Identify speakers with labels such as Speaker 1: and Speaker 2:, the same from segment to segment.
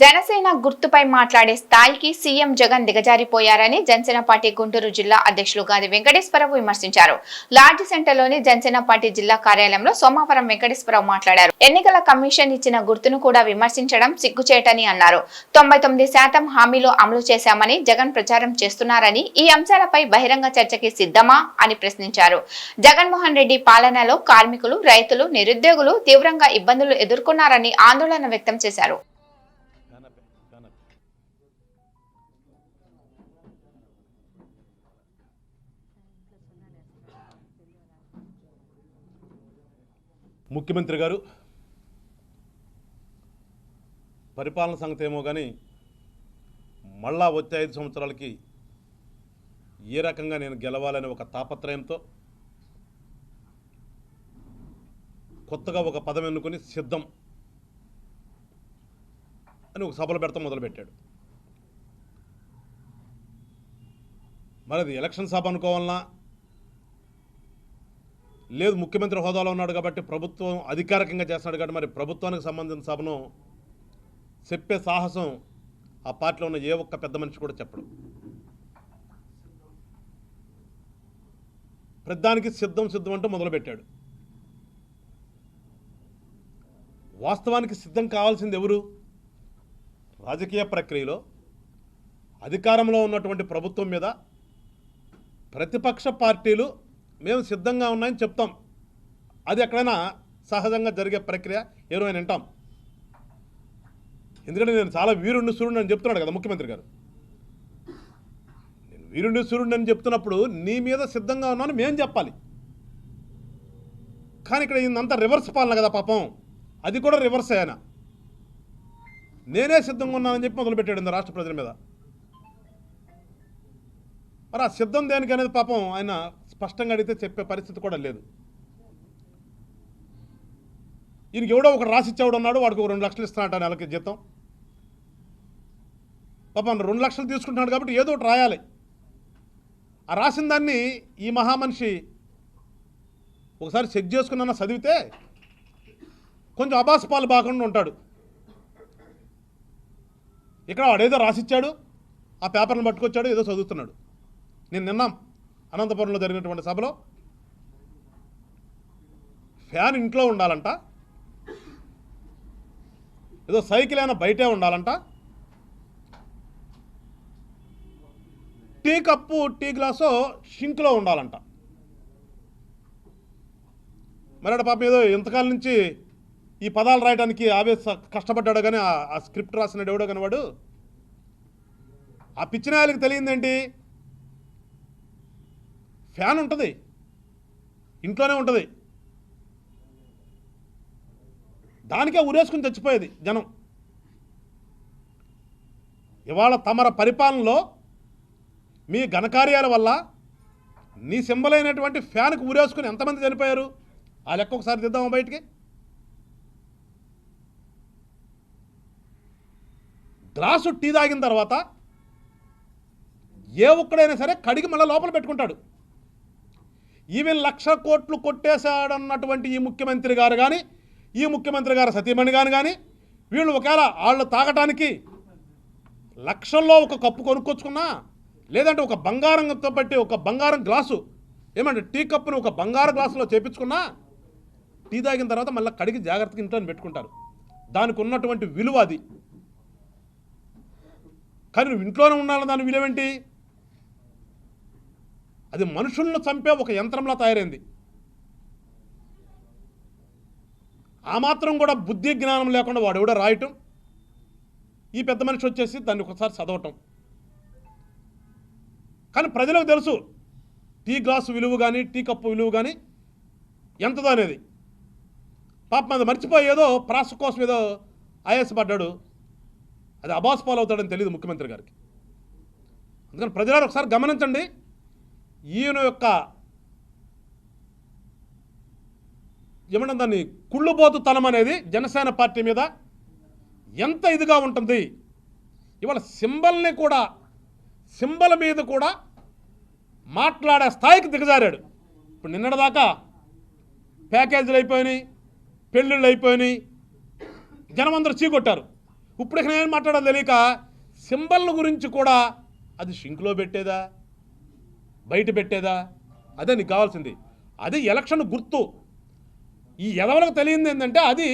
Speaker 1: జనసేన గుర్తుపై మాట్లాడే స్థాయికి సీఎం జగన్ దిగజారిపోయారని జనసేన పార్టీ గుంటూరు జిల్లా అధ్యక్షులు గాది వెంకటేశ్వరరావు విమర్శించారు. లార్జ్ సెంటర్లోని జనసేన పార్టీ జిల్లా కార్యాలయంలో సోమవారం వెంకటేశ్వరరావు మాట్లాడారు. ఎన్నికల కమిషన్ ఇచ్చిన గుర్తును కూడా విమర్శించడం సిగ్గుచేటని అన్నారు. తొంభై తొమ్మిది శాతం హామీలు అమలు చేశామని జగన్ ప్రచారం చేస్తున్నారని ఈ అంశాలపై బహిరంగ చర్చకి సిద్ధమా అని ప్రశ్నించారు. జగన్మోహన్ రెడ్డి పాలనలో కార్మికులు రైతులు నిరుద్యోగులు తీవ్రంగా ఇబ్బందులు ఎదుర్కొన్నారని ఆందోళన వ్యక్తం చేశారు.
Speaker 2: ముఖ్యమంత్రి గారు పరిపాలన సంగతి ఏమో కానీ మళ్ళా వచ్చే ఐదు సంవత్సరాలకి ఏ రకంగా నేను గెలవాలని ఒక తాపత్రయంతో కొత్తగా ఒక పదం ఎన్నుకొని సిద్ధం అని ఒక సభలు పెడతాం మొదలుపెట్టాడు. మరి అది ఎలక్షన్ సభ అనుకోవాలన్నా లేదు ముఖ్యమంత్రి హోదాలో ఉన్నాడు కాబట్టి ప్రభుత్వం అధికారికంగా చేస్తున్నాడు కాబట్టి మరి ప్రభుత్వానికి సంబంధించిన సభను చెప్పే సాహసం ఆ పార్టీలో ఉన్న ఏ ఒక్క పెద్ద మనిషి కూడా చెప్పడు. ప్రధానికి సిద్ధం సిద్ధం అంటూ మొదలుపెట్టాడు. వాస్తవానికి సిద్ధం కావాల్సింది ఎవరు? రాజకీయ ప్రక్రియలో అధికారంలో ఉన్నటువంటి ప్రభుత్వం మీద ప్రతిపక్ష పార్టీలు మేము సిద్ధంగా ఉన్నాయని చెప్తాం. అది ఎక్కడైనా సహజంగా జరిగే ప్రక్రియ ఏమైనా వింటాం. ఎందుకంటే నేను చాలా వీరుణ్ణి సూర్యుడు అని చెప్తున్నాడు కదా ముఖ్యమంత్రి గారు. నేను వీరుణ్ణి సూర్యుడు అని చెప్తున్నప్పుడు నీ మీద సిద్ధంగా ఉన్నాను మేం చెప్పాలి. కానీ ఇక్కడ ఇదంతా రివర్స్ పాలన కదా పాపం. అది కూడా రివర్స్ అయ్యానా నేనే సిద్ధంగా ఉన్నానని చెప్పి మొదలుపెట్టాడు ఇంత రాష్ట్ర ప్రజల మీద. మరి ఆ సిద్ధం దేనికి అనేది పాపం ఆయన స్పష్టంగా అడిగితే చెప్పే పరిస్థితి కూడా లేదు. ఈయనకి ఎవడో ఒక రాసిచ్చేవాడు ఉన్నాడు వాడికి ఒక రెండు లక్షలు ఇస్తున్నాడు నెలకి జీతం. పాపం రెండు లక్షలు తీసుకుంటున్నాడు కాబట్టి ఏదో ఒకటి రాయాలి. ఆ రాసిన దాన్ని ఈ మహామనిషి ఒకసారి చెక్ చేసుకున్నా చదివితే కొంచెం అబాస్ పాలు బాకుండా ఉంటాడు. ఇక్కడ వాడేదో రాసిచ్చాడు ఆ పేపర్ని పట్టుకొచ్చాడు ఏదో చదువుతున్నాడు. నేను నిన్నాం అనంతపురంలో జరిగినటువంటి సభలో ఫ్యాన్ ఇంట్లో ఉండాలంట. ఏదో సైకిల్ అయినా బయటే ఉండాలంట. టీ కప్పు టీ గ్లాసు షింక్లో ఉండాలంట. మరి ఆడ పాపం ఏదో ఇంతకాలం నుంచి ఈ పదాలు రాయడానికి ఆవేశ కష్టపడ్డాడు కానీ ఆ- స్క్రిప్ట్ రాసినాడు ఎవడో కానీ వాడు. ఆ పిచ్చినాయాలకి తెలియందేంటి? ఫ్యాన్ ఉంటుంది. ఇంట్లోనే ఉంటుంది. దానికే ఉరేసుకుని చచ్చిపోయేది జనం. ఇవాళ తమర పరిపాలనలో మీ ఘనకార్యాల వల్ల నీ సింబల్ అయినటువంటి ఫ్యాన్కి ఉరేసుకుని ఎంతమంది చనిపోయారు? ఆ లెక్క ఒకసారి తీద్దామా బయటికి? గ్లాసు టీ తాగిన తర్వాత ఏ ఒక్కడైనా సరే కడిగి మళ్ళీ లోపల పెట్టుకుంటాడు. ఈవెన్ లక్ష కోట్లు కొట్టేశాడన్నటువంటి ఈ ముఖ్యమంత్రి గారు కానీ ఈ ముఖ్యమంత్రి గారు సతీమణి గారు కానీ వీళ్ళు ఒకవేళ వాళ్ళు తాగటానికి లక్షల్లో ఒక కప్పు కొనుక్కొచ్చుకున్నా లేదంటే ఒక బంగారంతో బట్టి ఒక బంగారం గ్లాసు ఏమంటే టీ కప్పును ఒక బంగారు గ్లాసులో చేపించుకున్నా టీ తాగిన తర్వాత మళ్ళీ కడిగి జాగ్రత్తగా ఇంట్లో పెట్టుకుంటారు. దానికి ఉన్నటువంటి విలువ అది. కానీ నువ్వు ఇంట్లోనే ఉండాలి దాని విలువేంటి? అది మనుషులను చంపే ఒక యంత్రంలా తయారైంది. ఆ మాత్రం కూడా బుద్ధి జ్ఞానం లేకుండా వాడు ఎవడో రాయటం. ఈ పెద్ద మనిషి వచ్చేసి దాన్ని ఒకసారి చదవటం. కానీ ప్రజలకు తెలుసు టీ గ్లాసు విలువ కానీ టీ కప్పు విలువ కానీ ఎంతదో అనేది పాపం అది మర్చిపోయి ఏదో ప్రాస కోసం ఏదో ఆయాసపడ్డాడు అది అబాస్ పాలు అవుతాడని తెలియదు ముఖ్యమంత్రి గారికి. అందుకని ప్రజలారు ఒకసారి గమనించండి. ఈయన యొక్క ఏమన్నా దాన్ని కుళ్ళుబోతుతనం అనేది జనసేన పార్టీ మీద ఎంత ఇదిగా ఉంటుంది. ఇవాళ సింబల్ని కూడా సింబల్ మీద కూడా మాట్లాడే స్థాయికి దిగజారాడు. ఇప్పుడు నిన్నటిదాకా ప్యాకేజీలు అయిపోయినాయి పెళ్ళిళ్ళు అయిపోయినాయి జనం అందరూ చీకొట్టారు. ఇప్పుడు ఇక్కడ నేను మాట్లాడాలి తెలియక సింబల్ గురించి కూడా అది షింక్లో పెట్టేదా? బయట పెట్టేదా? అదే నీకు కావాల్సింది. అది ఎలక్షన్ గుర్తు. ఈ ఎదవలకు తెలియంది ఏంటంటే అది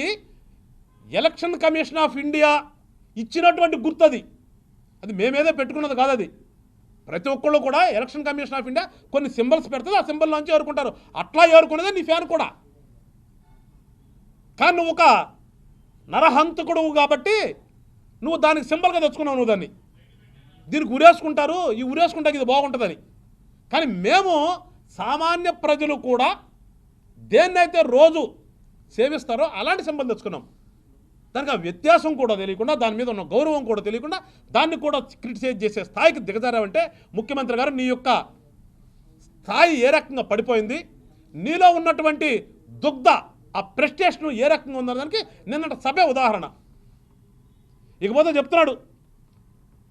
Speaker 2: ఎలక్షన్ కమిషన్ ఆఫ్ ఇండియా ఇచ్చినటువంటి గుర్తు అది. అది మేమేదో పెట్టుకున్నది కాదు అది. ప్రతి ఒక్కళ్ళు కూడా ఎలక్షన్ కమిషన్ ఆఫ్ ఇండియా కొన్ని సింబల్స్ పెడుతుంది ఆ సింబల్ నుంచి ఏరుకుంటారు. అట్లా ఏరుకునేదే నీ ఫ్యాన్ కూడా. కానీ నువ్వు ఒక నరహంతకుడు కాబట్టి నువ్వు దానికి సింబల్గా తెచ్చుకున్నావు నువ్వు దాన్ని. దీనికి ఉరేసుకుంటారు ఈ ఉరేసుకుంటాకి ఇది బాగుంటుందని. కానీ మేము సామాన్య ప్రజలు కూడా దేన్నైతే రోజు సేవిస్తారో అలాంటి సంబంధం తెచ్చుకున్నాం. దానికి ఆ వ్యత్యాసం కూడా తెలియకుండా దాని మీద ఉన్న గౌరవం కూడా తెలియకుండా దాన్ని కూడా క్రిటిసైజ్ చేసే స్థాయికి దిగజారావంటే ముఖ్యమంత్రి గారు నీ యొక్క స్థాయి ఏ రకంగా పడిపోయింది నీలో ఉన్నటువంటి దుగ్ధ ఆ ప్రెస్టేషన్ ఏ రకంగా ఉందనడానికి నిన్నటి సభే ఉదాహరణ. ఇకపోతే చెప్తున్నాడు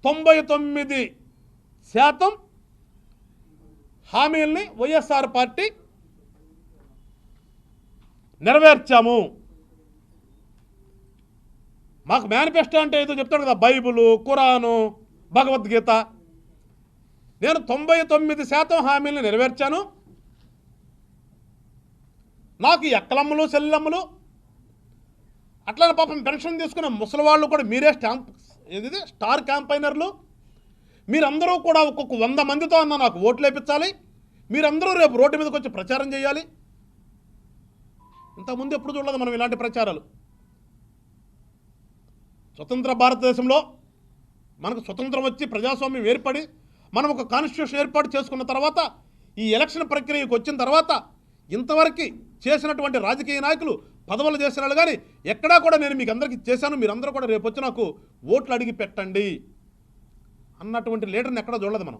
Speaker 2: తొంభై తొమ్మిది శాతం హామీల్ని వైఎస్ఆర్ పార్టీ నెరవేర్చాము. మాకు మేనిఫెస్టో అంటే ఏదో చెప్తాడు కదా బైబులు ఖురాను భగవద్గీత. నేను తొంభై తొమ్మిది శాతం హామీలను నెరవేర్చాను. నాకు ఎక్కలమ్మలు అక్కలమ్మలు అట్లనే పాపం పెన్షన్ తీసుకున్న ముసలి వాళ్ళు కూడా మీరే స్టాంప్ ఏది స్టార్ క్యాంపైనర్లు మీరందరూ కూడా ఒక్కొక్క వంద మందితో అన్న నాకు ఓట్లు వేయించాలి మీరందరూ రేపు రోడ్డు మీదకి వచ్చి ప్రచారం చేయాలి. ఇంతకుముందు ఎప్పుడు చూడలేదు మనం ఇలాంటి ప్రచారాలు. స్వతంత్ర భారతదేశంలో మనకు స్వతంత్రం వచ్చి ప్రజాస్వామ్యం ఏర్పడి మనం ఒక కాన్స్టిట్యూషన్ ఏర్పాటు చేసుకున్న తర్వాత ఈ ఎలక్షన్ ప్రక్రియకు వచ్చిన తర్వాత ఇంతవరకు చేసినటువంటి రాజకీయ నాయకులు పదవులు చేసిన వాళ్ళు కానీ ఎక్కడా కూడా నేను మీకు అందరికీ చేశాను. మీరందరూ కూడా రేపు వచ్చి నాకు ఓట్లు అడిగి పెట్టండి. అన్నటువంటి లీడర్ని ఎక్కడ చూడలేదు మనం.